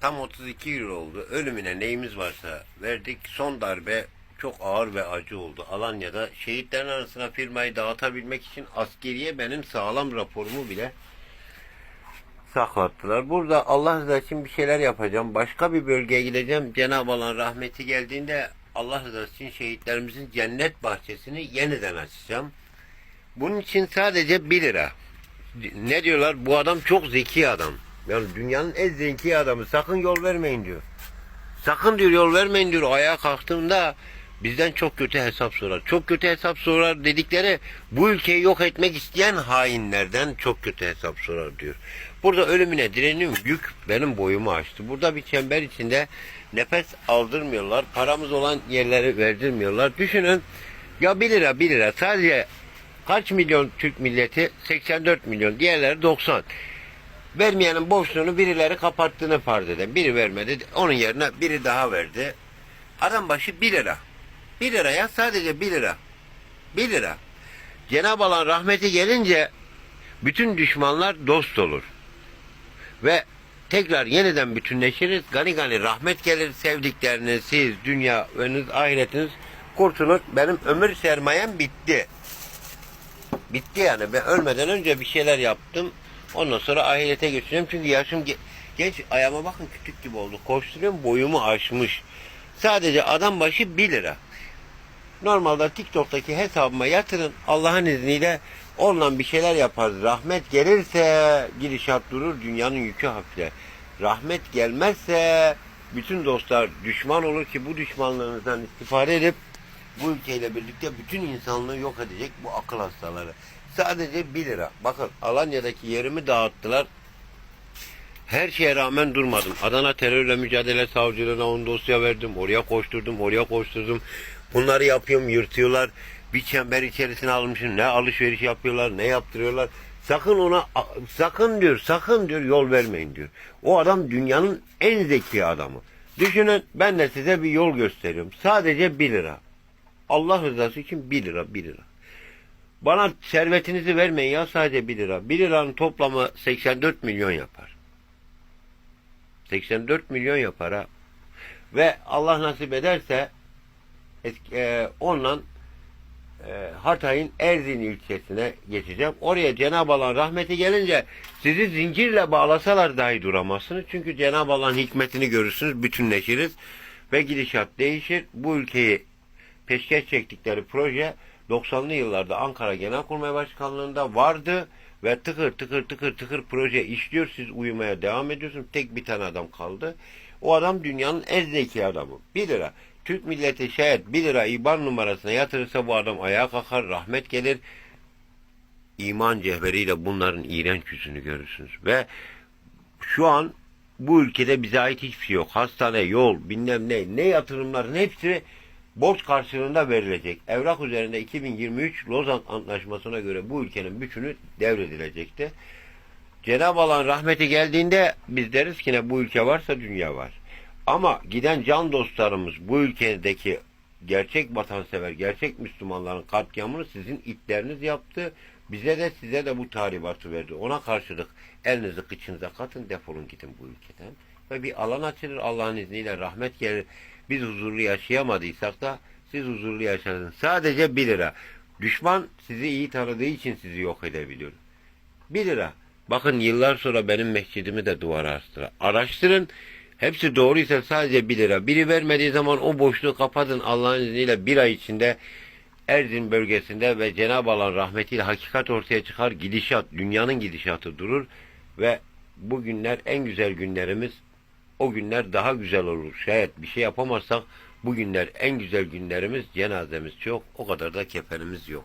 Tam 32 yıl oldu. Ölümüne neyimiz varsa verdik. Son darbe çok ağır ve acı oldu. Alanya'da şehitlerin arasına firmayı dağıtabilmek için askeriye benim sağlam raporumu bile saklattılar. Burada Allah rızası için bir şeyler yapacağım. Başka bir bölgeye gideceğim. Cenab-ı Allah'ın rahmeti geldiğinde Allah rızası için şehitlerimizin cennet bahçesini yeniden açacağım. Bunun için sadece 1 lira. Ne diyorlar? Bu adam çok zeki adam. Yani dünyanın en zeki adamı. Sakın yol vermeyin diyor. Sakın diyor yol vermeyin diyor. Ayağa kalktığımda bizden çok kötü hesap sorar. Çok kötü hesap sorar dedikleri bu ülkeyi yok etmek isteyen hainlerden çok kötü hesap sorar diyor. Burada ölümüne direniyorum. Yük benim boyumu aştı. Burada bir çember içinde nefes aldırmıyorlar. Paramız olan yerleri verdirmiyorlar. Düşünün ya 1 lira 1 lira sadece kaç milyon Türk milleti? 84 milyon. Diğerleri 90. Vermeyenin boşluğunu birileri kapattığını farz eden. Biri vermedi. Onun yerine biri daha verdi. Adam başı 1 lira. 1 liraya sadece 1 lira. 1 lira. Cenab-ı Allah'ın rahmeti gelince bütün düşmanlar dost olur. Ve tekrar yeniden bütünleşiriz. Gani gani rahmet gelir. Sevdikleriniz, siz, dünya, önünüz, ahiretiniz kurtulur. Benim ömür sermayem bitti. Bitti yani. Ben ölmeden önce bir şeyler yaptım. Ondan sonra ahirete geçeceğim. Çünkü yaşım ge- genç. Ayağıma bakın küçük gibi oldu. Koşturuyorum boyumu aşmış. Sadece adam başı 1 lira. Normalde TikTok'taki hesabıma yatırın. Allah'ın izniyle onunla bir şeyler yaparız. Rahmet gelirse gidişat durur. Dünyanın yükü hafifler. Rahmet gelmezse bütün dostlar düşman olur ki bu düşmanlığınızdan istifade edip bu ülkeyle birlikte bütün insanlığı yok edecek bu akıl hastaları. Sadece 1 lira. Bakın Alanya'daki yerimi dağıttılar. Her şeye rağmen durmadım. Adana terörle mücadele savcılığına on dosya verdim. Oraya koşturdum, oraya koşturdum. Bunları yapıyorum, yırtıyorlar. Bir çember içerisine almışım. Ne alışveriş yapıyorlar, ne yaptırıyorlar. Sakın ona, sakın diyor, sakın diyor yol vermeyin diyor. O adam dünyanın en zeki adamı. Düşünün ben de size bir yol gösteriyorum. Sadece 1 lira. Allah rızası için 1 lira, 1 lira. Bana servetinizi vermeyin ya sadece 1 lira. 1 liranın toplamı 84 milyon yapar. 84 milyon yapar ha. Ve Allah nasip ederse eski, e, onunla e, Hatay'ın Erzin ilçesine geçeceğim. Oraya Cenab-ı Allah'ın rahmeti gelince sizi zincirle bağlasalar dahi duramazsınız. Çünkü Cenab-ı Allah'ın hikmetini görürsünüz, bütünleşiriz ve gidişat değişir. Bu ülkeyi peşkeş çektikleri proje 90'lı yıllarda Ankara Genelkurmay Başkanlığı'nda vardı ve tıkır tıkır tıkır tıkır proje işliyor. Siz uyumaya devam ediyorsunuz. Tek bir tane adam kaldı. O adam dünyanın en zeki adamı. 1 lira. Türk milleti şayet 1 lira IBAN numarasına yatırırsa bu adam ayağa kalkar, rahmet gelir. İman cevheriyle bunların iğrenç yüzünü görürsünüz. Ve şu an bu ülkede bize ait hiçbir şey yok. Hastane, yol, bilmem ne, ne yatırımların hepsi borç karşılığında verilecek. Evrak üzerinde 2023 Lozan Antlaşması'na göre bu ülkenin bütünü devredilecekti. Cenab-ı Allah'ın rahmeti geldiğinde biz deriz ki ne bu ülke varsa dünya var. Ama giden can dostlarımız bu ülkedeki gerçek vatansever, gerçek Müslümanların katliamını sizin itleriniz yaptı. Bize de size de bu tahribatı verdi. Ona karşılık elinizi kıçınıza katın defolun gidin bu ülkeden. Ve bir alan açılır Allah'ın izniyle rahmet gelir. Biz huzurlu yaşayamadıysak da siz huzurlu yaşadınız. Sadece 1 lira. Düşman sizi iyi tanıdığı için sizi yok edebiliyor. 1 lira. Bakın yıllar sonra benim mescidimi de duvara astılar. Araştırın. Hepsi doğruysa sadece 1 lira. Biri vermediği zaman o boşluğu kapatın Allah'ın izniyle bir ay içinde Erzin bölgesinde ve Cenab-ı Allah'ın rahmetiyle hakikat ortaya çıkar. Gidişat, dünyanın gidişatı durur ve bu günler en güzel günlerimiz. O günler daha güzel olur. Şayet bir şey yapamazsak bu günler en güzel günlerimiz cenazemiz çok. O kadar da kefenimiz yok.